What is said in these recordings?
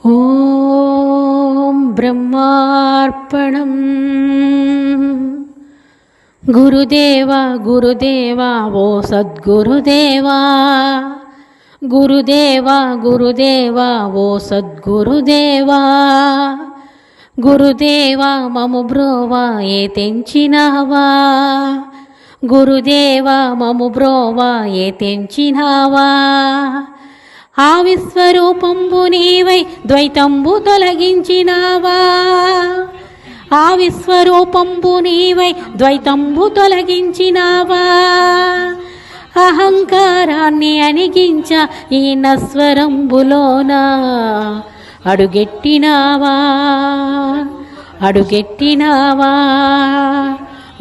ॐ ब्रह्मार्पणम् गुरुदेवा गुरुदेवा वो सद्गुरुदेवा गुरुदेवा गुरुदेवा वो సద్గురుదేవా గురుదేవా మము బ్రోవా ఏ తెంచినావా గురుదేవా మము బ్రోవా ఏ తెంచినావా ఆ విశ్వరూపంబు నీవై ద్వైతంబు తొలగించినావా? ఆ విశ్వరూపంబు నీవై ద్వైతంబు తొలగించినావా? అహంకారాన్ని అణిగించ ఈ నస్వరంబులోన అడుగెట్టినావా? అడుగెట్టినావా?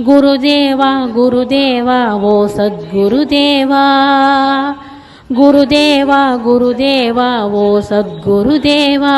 గురుదేవా గురుదేవా ఓ సద్గురుదేవా? गुरुदेवा गुरुदेवा वो सद्गुरुदेवा।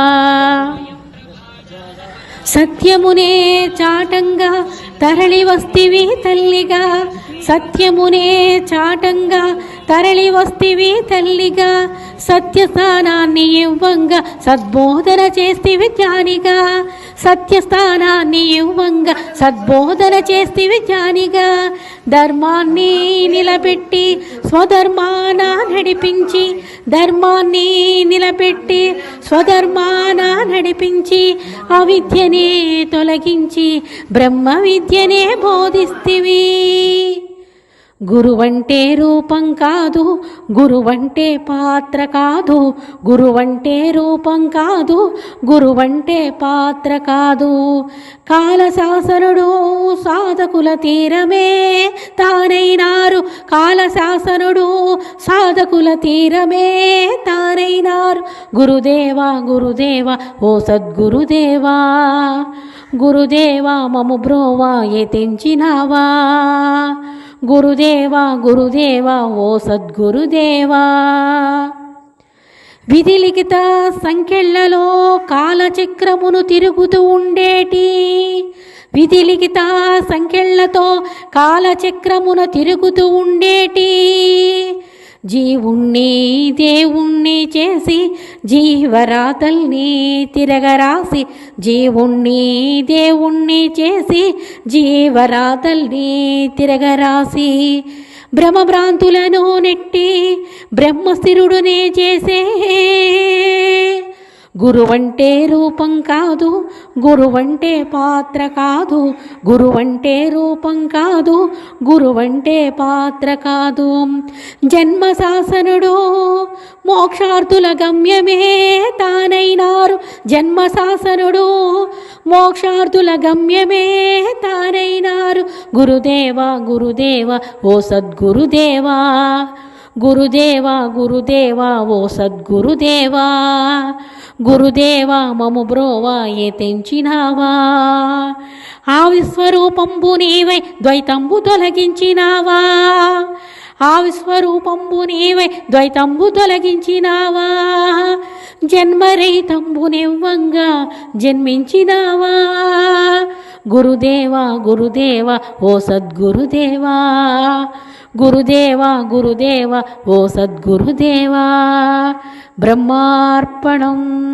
సత్యమునే చాటంగా తరలి వస్తివి తల్లిగా. సత్యమునే చాటంగా తరలి వస్తివి తల్లిగా. సత్యస్థానాన్ని ఇవ్వంగా సద్బోధన చేస్తివి జ్ఞానిగా. సత్యస్థానాన్ని ఇవ్వంగా సద్బోధన చేస్తివి జ్ఞానిగా. ధర్మాన్ని నిలబెట్టి స్వధర్మాన నడిపించి ధర్మాన్ని నిలబెట్టి స్వధర్మాన నడిపించి అవిద్యనే తొలగించి బ్రహ్మ విద్యనే బోధిస్తివి. గురువంటే రూపం కాదు గురువంటే పాత్ర కాదు గురువంటే రూపం కాదు గురువంటే పాత్ర కాదు. కాలశాసనుడు సాధకుల తీరమే తానైనారు కాలశాసనుడు సాధకుల తీరమే తానైనారు గురుదేవా గురుదేవా ఓ సద్గురుదేవా. గురుదేవా మము బ్రోవా ఏ తెంచినావా. గురుదేవా గురుదేవా ఓ సద్గురుదేవా. విధిలిఖిత సంఖ్యలలో కాలచక్రమును తిరుగుతూ ఉండేటి. విధిలిఖిత సంఖ్యలతో కాలచక్రమున తిరుగుతూ ఉండేటి. జీవుణ్ణి దేవుణ్ణి చేసి జీవరాతల్ని తిరగరాసి జీవుణ్ణి దేవుణ్ణి చేసి జీవరాతల్ని తిరగరాసి భ్రమభ్రాంతులను నెట్టి బ్రహ్మస్థిరుడునే చేసే గురువంటే రూపం కాదు గురువంటే పాత్ర కాదు గురువంటే రూపం కాదు గురువంటే పాత్ర కాదు. జన్మ శాసనుడు మోక్షార్థుల గమ్యమే తానైనారు. జన్మ శాసనుడు మోక్షార్థుల గమ్యమే తానైనారు. గురుదేవా గురుదేవా ఓ సద్గురుదేవా. గురుదేవా గురుదేవా ఓ సద్గురుదేవా. గురుదేవా మము బ్రోవా ఏ తెంచినావా? ఆ విశ్వరూపంబు నీవై ద్వైతంబు తొలగించినావా? ఆ విశ్వరూపంబు నీవై ద్వైతంబు తొలగించినావా? జన్మరహితంబు నివ్వంగా జన్మించినావా? గురుదేవా గురుదేవా ఓ సద్గురుదేవా? గురుదేవా గురుదేవా ఓ సద్గురుదేవా? బ్రహ్మార్పణం